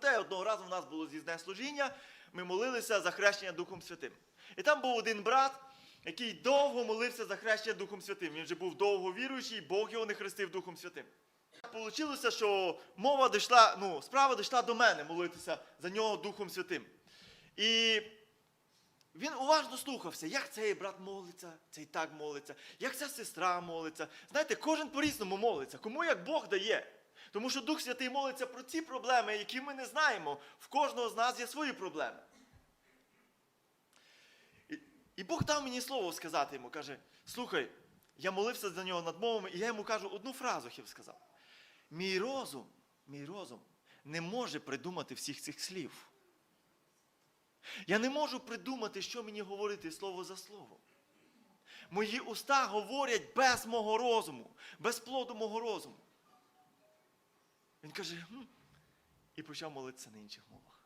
пам'ятаю, одного разу в нас було з'їзне служіння, ми молилися за хрещення Духом Святим. І там був один брат, який довго молився за хрещення Духом Святим. Він вже був довго віруючий, Бог його не хрестив Духом Святим. Получилося, що мова дійшла, ну, справа дійшла до мене молитися за нього Духом Святим. І він уважно слухався, як цей брат молиться, цей так молиться, як ця сестра молиться. Знаєте, кожен по-різному молиться, кому як Бог дає. Тому що Дух Святий молиться про ті проблеми, які ми не знаємо. В кожного з нас є свої проблеми. І, і Бог дав мені слово сказати йому, каже: слухай, я молився за нього над мовами, і я йому кажу одну фразу, хів сказав. Мій розум, мій розум не може придумати всіх цих слів. Я не можу придумати, що мені говорити слово за слово. Мої уста говорять без мого розуму, без плоду мого розуму. Він каже, «Хм», і почав молитися на інших мовах.